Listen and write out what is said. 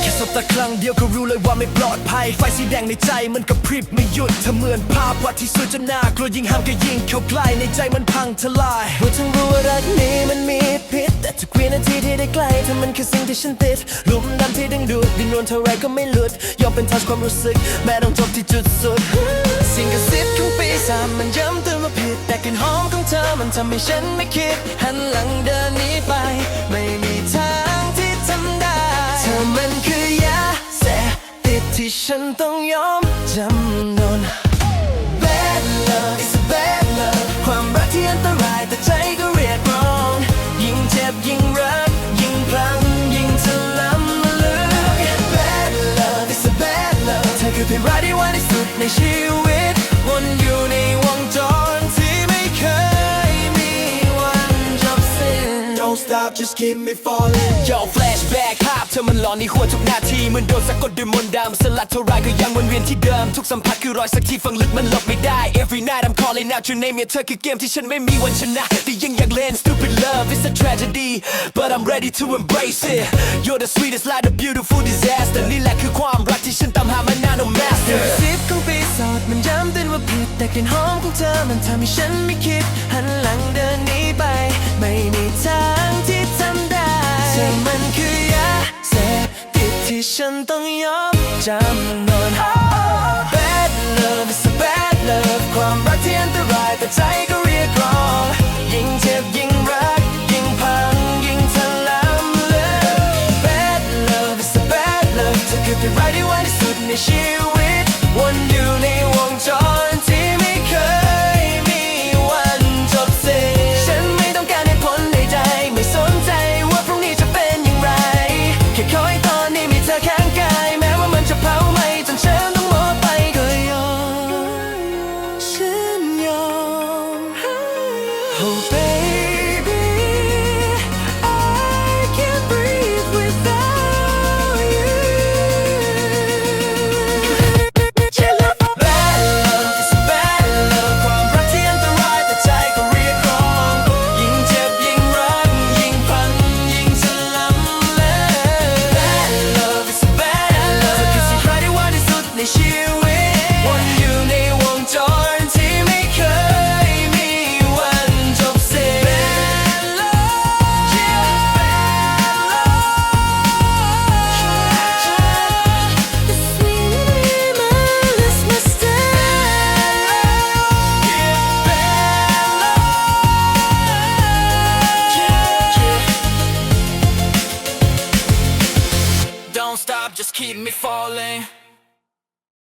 แค่สบตาครั้งเดียวก็รู้เลยว่าไม่ปลอดภัย ไฟสีแดงในใจมันกระพริบไม่หยุดเธอเหมือนภาพวาดที่สวยจนน่ากลัวยิ่งห้ามก็ยิ่งเข้าใกล้ในใจมันพังทลายรู้ทั้งรู้ว่ารักนี้มันมีพิษ แต่ทุกวินาทีที่ได้ใกล้เธอมันคือสิ่งที่ฉันติดหลุมดำที่ดึงดูดดิ้นรนเท่าไรก็ไม่หลุด ยอมเป็นทัชความรู้สึก แม้ต้องจบที่จุดสุด สิ่งกระซิบของปีศาจมันย้ำเตือนว่าผิด แต่กลิ่นหอมของเธอมันทำให้ฉันไม่คิด หันหลังเดินหนีไป ที่ฉันต้องยอมจำนน Bad love is a bad love ความรักที่อันตรายแต่ใจก็เรียกร้อง ยิ่งเจ็บยิ่งรัก ยิ่งพลัง ยิ่งทะล้ำลึก Bad love is a bad love เธอคือเพียงรักที่วันที่สุดในชีวิต Don't stop just keep me falling Yo flashback ภาพเธอมันหลอนในหัวทุกนาทีเหมันโดนสะกดด้วยมนต์ดำสลัดเท่าไรก็ยังวนเวียนที่เดิม ทุกสัมผัสคือรอยสักที่ฝังลึกมันหลบไม่ได้ Every night I'm calling out your name เนี่ยเธอคือเกมที่ฉันไม่มีวันชนะแต่ยังอยากเล่น Stupid love is a tragedy but I'm ready to embrace it You're the sweetest like a beautiful disaster นี่แหละคือความรักที่ฉันตามหามานาน no master ซิปของปีศาจมันย้ำเตือนว่าผิดแต่กลิ่นหอมของเธอมันทำให้ฉันไม่คิดหันหลังเดินหนีไป ไม่มีทาง ฉันต้องยอมจำนน Bad love is a bad love ความรักที่อันตรายแต่ใจก็เรียกร้อง ยิ่งเจ็บยิ่งรัก ยิ่งพัง ยิ่งทะล้ำลึก Bad love is a bad love เธอคือเพียงรักที่ไวานที่สุดในชีวิต วนอยู่ในวงจร ในชีวิต just keep me falling